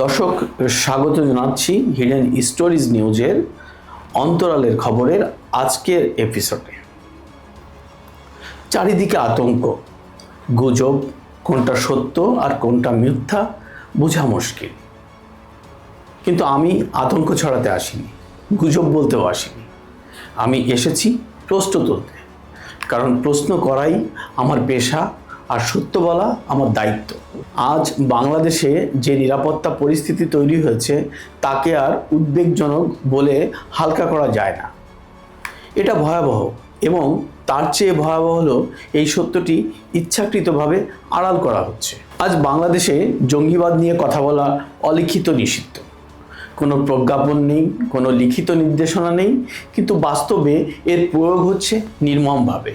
দর্শক, স্বাগত জানাচ্ছি হিডেন স্টোরিজ নিউজের অন্তরালের খবরের আজকের এপিসোডে চারিদিকে আতঙ্ক, গুজব, কোনটা সত্য আর কোনটা মিথ্যা বোঝা মুশকিল। কিন্তু আমি আতঙ্ক ছড়াতে আসিনি, গুজব বলতেও আসিনি। আমি এসেছি প্রশ্ন তুলতে, কারণ প্রশ্ন করাই আমার পেশা আর সত্য বলা আমার দায়িত্ব। আজ বাংলাদেশে যে নিরাপত্তা পরিস্থিতি তৈরি হয়েছে, তাকে আর উদ্বেগজনক বলে হালকা করা যায় না। এটা ভয়াবহ এবং তার চেয়ে ভয়াবহ হলো এই সত্যটি ইচ্ছাকৃতভাবে আড়াল করা হচ্ছে। আজ বাংলাদেশে জঙ্গিবাদ নিয়ে কথা বলা অলিখিত নিষিদ্ধ। কোনো প্রজ্ঞাপন নেই, কোনো লিখিত নির্দেশনা নেই, কিন্তু বাস্তবে এর প্রয়োগ হচ্ছে নির্মমভাবে।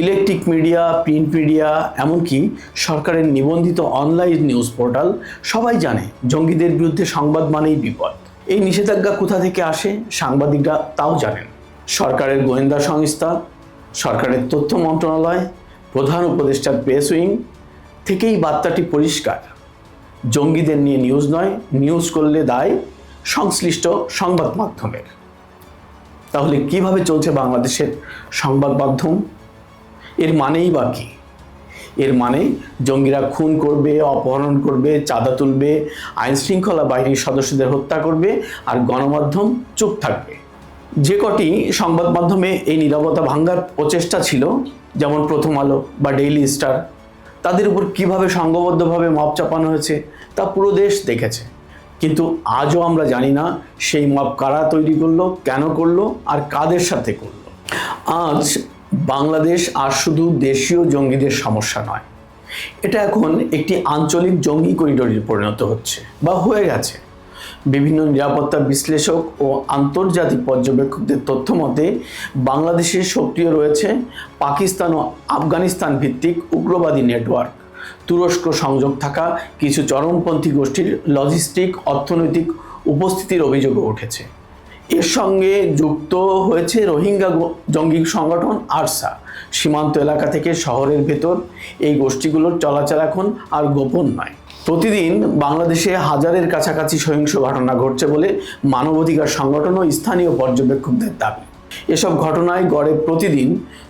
ইলেকট্রিক মিডিয়া, প্রিন্ট মিডিয়া, এমনকি সরকারের নিবন্ধিত অনলাইন নিউজ পোর্টাল সবাই জানে জঙ্গিদের বিরুদ্ধে সংবাদ মানেই বিপদ। এই নিষেধাজ্ঞা কোথা থেকে আসে সাংবাদিকরা তাও জানেন। সরকারের গোয়েন্দা সংস্থা, সরকারের তথ্য মন্ত্রণালয়, প্রধান উপদেষ্টার প্রেস উইং, থেকেই বার্তাটি পরিষ্কার। জঙ্গিদের নিয়ে নিউজ নয়, নিউজ করলে দায় সংশ্লিষ্ট সংবাদ মাধ্যমের। তাহলে কীভাবে চলছে বাংলাদেশের সংবাদ মাধ্যম? এর মানেই বা কী? এর মানে জঙ্গিরা খুন করবে, অপহরণ করবে, চাঁদা তুলবে আইন শৃঙ্খলা বাহিনীর সদস্যদের হত্যা করবে আর গণমাধ্যম চুপ থাকবে। যে কটি সংবাদ মাধ্যমে এই নিরবতা ভাঙ্গার প্রচেষ্টা ছিল, যেমন প্রথম আলো বা ডেইলি স্টার, তাদের উপর কীভাবে সংঘবদ্ধভাবে মপ চাপানো হয়েছে, তা পুরো দেশ দেখেছে। কিন্তু আজও আমরা জানি না সেই মপ কারা তৈরি করল, কেন করল, আর কাদের সাথে করল। আজ বাংলাদেশ আর শুধু দেশীয় জঙ্গিদের সমস্যা নয়। এটা এখন একটি আঞ্চলিক জঙ্গি করিডোরে পরিণত হচ্ছে বা হয়ে গেছে। বিভিন্ন নিরাপত্তা বিশ্লেষক ও আন্তর্জাতিক পর্যবেক্ষকদের তথ্য মতে, বাংলাদেশে সক্রিয় রয়েছে পাকিস্তান ও আফগানিস্তান ভিত্তিক উগ্রবাদী নেটওয়ার্ক। তুরস্ক সংযোগ থাকা কিছু চরমপন্থী গোষ্ঠীর লজিস্টিক, অর্থনৈতিক উপস্থিতির অভিযোগও উঠেছে। এর সঙ্গে যুক্ত হয়েছে রোহিঙ্গা জঙ্গি সংগঠন আরসা। সীমান্ত এলাকা থেকে শহরের ভেতর এই গোষ্ঠীগুলোর চলাচল এখন আর গোপন নয়। প্রতিদিন বাংলাদেশে হাজারের কাছাকাছি সহিংস ঘটনা ঘটছে বলে মানবাধিকার সংগঠন ও স্থানীয় পর্যবেক্ষকদের দাবি। এসব ঘটনায় গড়ে প্রতিদিন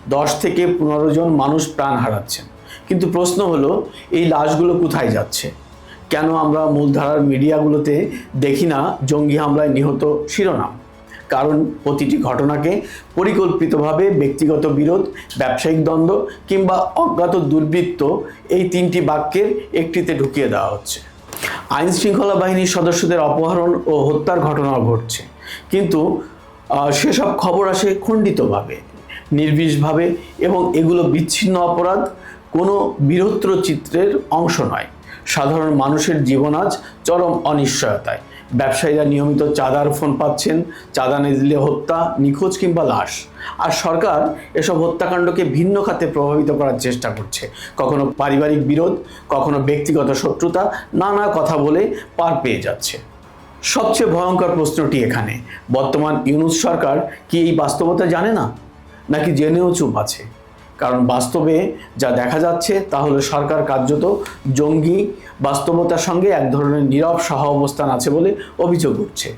দশ থেকে পনেরো জন মানুষ প্রাণ হারাচ্ছেন। কিন্তু প্রশ্ন হলো, এই লাশগুলো কোথায় যাচ্ছে? কেন আমরা মূলধারার মিডিয়াগুলোতে দেখি না জঙ্গি হামলায় নিহত শিরোনাম? কারণ প্রতিটি ঘটনাকে পরিকল্পিতভাবে ব্যক্তিগত বিরোধ, ব্যবসায়িক দ্বন্দ্ব কিংবা অজ্ঞাত দুর্বৃত্ত এই তিনটি বাক্যের একটিতে ঢুকিয়ে দেওয়া হচ্ছে। আইন শৃঙ্খলা বাহিনীর সদস্যদের অপহরণ ও হত্যার ঘটনাও ঘটছে। কিন্তু সেসব খবর আসে খণ্ডিতভাবে, নির্বিষভাবে এবং এগুলো বিচ্ছিন্ন অপরাধ, কোনো বীরত্র চিত্রের অংশ নয়। সাধারণ মানুষের জীবন আজ চরম অনিশ্চয়তায়। ব্যবসায়ীরা নিয়মিত চাঁদার ফোন পাচ্ছেন, চাঁদা না হত্যা, নিখোঁজ কিংবা লাশ। আর সরকার এসব হত্যাকাণ্ডকে ভিন্ন খাতে প্রভাবিত করার চেষ্টা করছে। কখনো পারিবারিক বিরোধ, কখনো ব্যক্তিগত শত্রুতা, নানা কথা বলে পার পেয়ে যাচ্ছে। সবচেয়ে ভয়ঙ্কর প্রশ্নটি এখানে, বর্তমান ইউনুস সরকার কি এই বাস্তবতা জানে না? নাকি জেনেও চুপ আছে? কারণ বাস্তবে যা দেখা যাচ্ছে তা হলো সরকার কার্যত জঙ্গি বাস্তবতার সঙ্গে এক ধরনের নীরব সহ অবস্থান আছে বলে অভিযোগ উঠছে।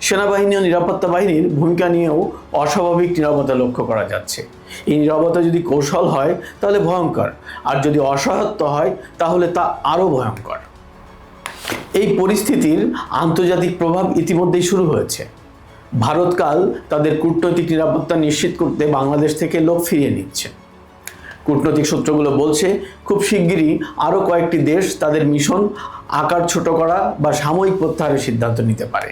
সেনাবাহিনী ও নিরাপত্তা বাহিনীর ভূমিকা নিয়েও অস্বাভাবিক নিরাপত্তা লক্ষ্য করা যাচ্ছে। এই নিরাপত্তা যদি কৌশল হয়, তাহলে ভয়ঙ্কর। আর যদি অসহায়ত্ব হয়, তাহলে তা আরও ভয়ঙ্কর। এই পরিস্থিতির আন্তর্জাতিক প্রভাব ইতিমধ্যেই শুরু হয়েছে। ভারতকাল তাদের কূটনৈতিক নিরাপত্তা নিশ্চিত করতে বাংলাদেশ থেকে লোক ফিরিয়ে নিচ্ছে। কূটনৈতিক সূত্রগুলো বলছে, খুব শিগগিরই আরও কয়েকটি দেশ তাদের মিশন আকার ছোট করা বা সাময়িক প্রত্যাহারের সিদ্ধান্ত নিতে পারে।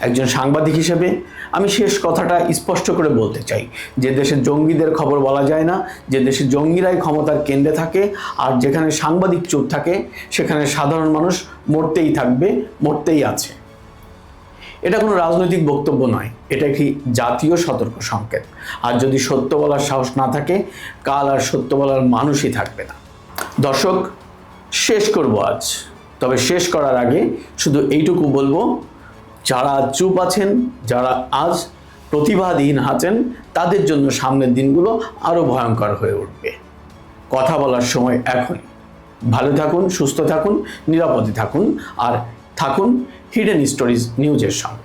একজন সাংবাদিক হিসেবে, আমি শেষ কথাটা স্পষ্ট করে বলতে চাই। যে দেশের জঙ্গিদের খবর বলা যায় না, যে দেশে জঙ্গিরাই ক্ষমতার কেন্দ্রে থাকে, আর যেখানে সাংবাদিক চুপ থাকে, সেখানে সাধারণ মানুষ মরতেই থাকবে, মরতেই আছে। এটা কোনো রাজনৈতিক বক্তব্য নয়। এটা একটি জাতীয় সতর্ক সংকেত। আর যদি সত্য বলার সাহস না থাকে, কাল আর সত্য বলার মানুষই থাকবে না। দর্শক, শেষ করব আজ। তবে শেষ করার আগে শুধু এইটুকু বলব, যারা চুপ আছেন, যারা আজ প্রতিবাদহীন আছেন, তাদের জন্য সামনের দিনগুলো আরও ভয়ঙ্কর হয়ে উঠবে। কথা বলার সময় এখনই। ভালো থাকুন, সুস্থ থাকুন, নিরাপদে থাকুন, আর থাকুন হিডেন স্টোরিজ নিউজের সঙ্গে।